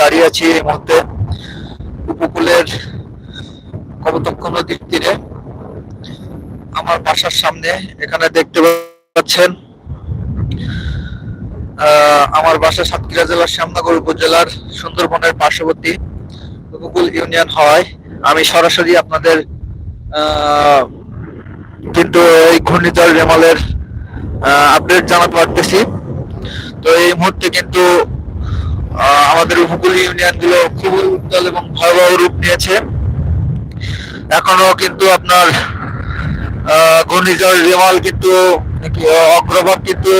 দাঁড়িয়ে আছি এই মুহূর্তে উপকূলের কবতক্ষ নদীর তীরে। আমার বাসার সামনে এখানে দেখতে পাচ্ছেন আমার বাসা সাতক্ষীরা জেলার শ্যামনগর উপজেলার সুন্দরবনের পার্শ্ববর্তী উপকূল ইউনিয়ন হয় আমি সরাসরি আপনাদের কিন্তু এই ঘূর্ণিঝড় রেমালের আপডেট জানাতে পারতেছি। তো এই মুহূর্তে কিন্তু আমাদের উপকূল ইউনিয়নগুলো খুবই উত্তাল এবং ভয়াবহ রূপ নিয়েছে। এখনও কিন্তু আপনার ঘূর্ণিঝড় রেমাল কিন্তু, অগ্রভাগ কিন্তু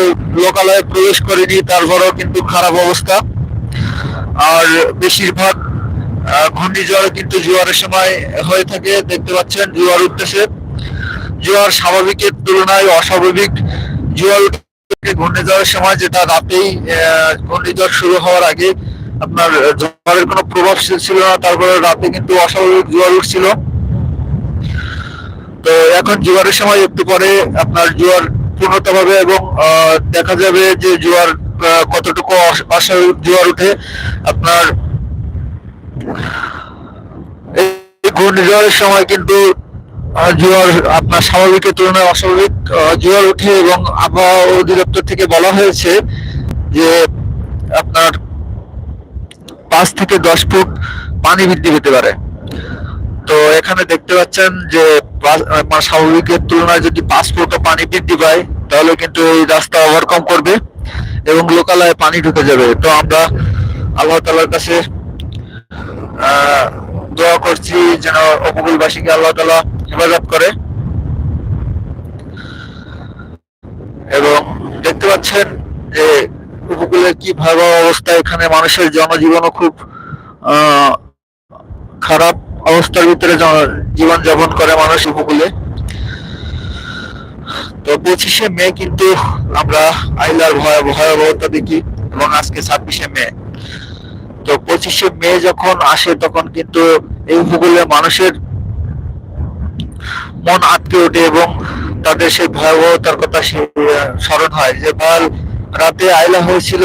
লোকালয়ে প্রবেশ করেনি, তারপরেও কিন্তু খারাপ অবস্থা। আর বেশিরভাগ ঘূর্ণিঝড় কিন্তু জোয়ারের সময় হয়ে থাকে, দেখতে পাচ্ছেন জোয়ার উঠতেছে। জোয়ার স্বাভাবিকের তুলনায় অস্বাভাবিক। জোয়ার ঘূর্ণিঝড়ের সময় যেটা রাতেই ঘূর্ণিঝড় শুরু হওয়ার আগে আপনার জোয়ারের কোনো প্রভাব ছিল না, তারপরে রাতে কিন্তু অস্বাভাবিক জোয়ার উঠছিল। তো এখন জোয়ারের সময় একটু পরে আপনার জোয়ার পূর্ণতা পাবে এবং দেখা যাবে যে জোয়ার কতটুকু অস- অস্বাভাবিক জোয়ার উঠে আপনার। ঘূর্ণিঝড়ের সময় কিন্তু জোয়ার আপনার স্বাভাবিকের তুলনায় অস্বাভাবিক জোয়ার উঠে এবং আবহাওয়া অধিদপ্তর থেকে বলা হয়েছে যে আপনার পাঁচ থেকে দশ ফুট পানি বৃদ্ধি পেতে পারে। তো এখানে দেখতে পাচ্ছেন যে মানে স্বাভাবিকের তুলনায় যদি পাঁচ ফুটও পানি বৃদ্ধি পায়, তাহলে কিন্তু এই রাস্তা ওভারকম করবে এবং লোকালয়ে পানি ঢুকে যাবে। তো আমরা আল্লাহ তালার কাছে দোয়া করছি যেন উপকূলবাসীকে আল্লাহ তালা হেফাজত করে। এবং দেখতে পাচ্ছেন যে উপকূলের কি ভয়াবহ অবস্থা, এখানে মানুষের জনজীবনও খুব খারাপ অবস্থার ভিতরে জীবন যাপন করে মানুষ উপকূলে। তো পঁচিশে মে কিন্তু আমরা আইলার ভয়, ভয়াবহতা দেখি এবং আজকে ছাব্বিশে মে। তো পঁচিশে মে যখন আসে, তখন কিন্তু এই উপকূলে মানুষের মন আটকে ওঠে এবং তাদের সেই ভয়াবহতার কথা স্মরণ হয় যে কাল রাতে আইলা হয়েছিল।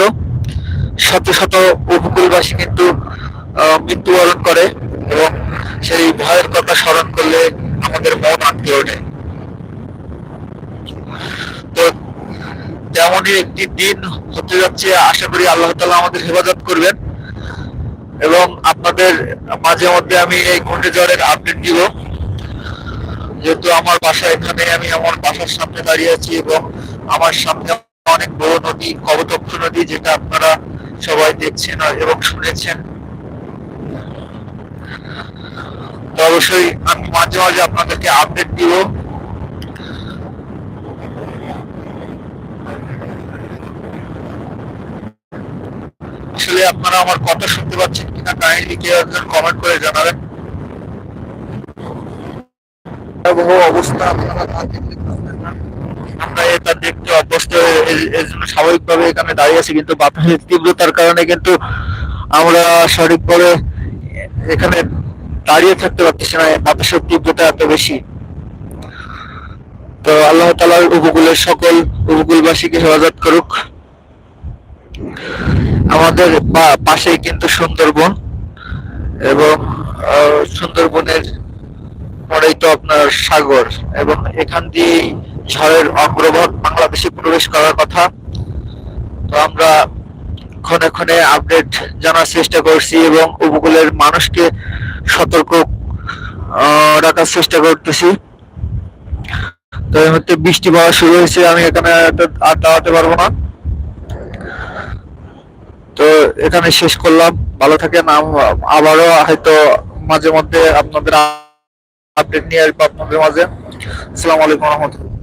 শত শত উপকূলবাসী কিন্তু মৃত্যুবরণ করে এবং সেই ভয়ের কথা স্মরণ করলে আমাদের মন আটকে ওঠে। তো তেমনই একটি দিন হতে যাচ্ছে, আশা করি আল্লাহ তালা আমাদের হেফাজত করবেন এবং আপনাদের মাঝে মধ্যে আমি এই ঘূর্ণিঝড়ের আপডেট দিব। যেহেতু আমার বাসা এখানে, আমি আমার বাসার সামনে দাঁড়িয়ে আছি এবং আমার সামনে অনেক বড় নদী, কবতক্ষ নদী, যেটা আপনারা সবাই দেখছেন এবং শুনেছেন। অবশ্যই আমি মাঝে মাঝে আপনাদেরকে আপডেট দিব। আসলে আপনারা আমার কথা শুনতে পাচ্ছেন কিনা কাইন্ডলি কেউ একজন কমেন্ট করে জানাবেন। ভয়াবহ অবস্থা আপনারা না। আমরা এটা দেখতে অভ্যস্ত হয়ে এর জন্য স্বাভাবিকভাবে এখানে দাঁড়িয়ে আছি কিন্তু বাতাসের তীব্রতার কারণে কিন্তু আমরা সঠিকভাবে এখানে দাঁড়িয়ে থাকতে পারতেছি না বাতাসের তীব্রতা এত বেশি। তো আল্লাহ তালার উপকূলের সকল উপকূলবাসীকে হেফাজত করুক। আমাদের পাশেই কিন্তু সুন্দরবন এবং সুন্দরবনের পরেই তো আপনার সাগর এবং এখান দিয়ে ঝড়ের অগ্রভাগ বাংলাদেশে প্রবেশ করার কথা। তো আমরা ক্ষণে ক্ষণে আপডেট জানার চেষ্টা করছি এবং উপকূলের মানুষকে সতর্ক রাখার চেষ্টা করতেছি। তো এই মুহূর্তে বৃষ্টি পাওয়া শুরু হয়েছে, আমি এখানে আর দাঁড়াতে পারব না। তো এখানে শেষ করলাম। ভালো থাকেন আবারও হয়তো মাঝে মধ্যে আপনাদের আপডেট নিয়ে আসব আপনাদের মাঝে। আসসালামু আলাইকুম রহমতুল্লাহ।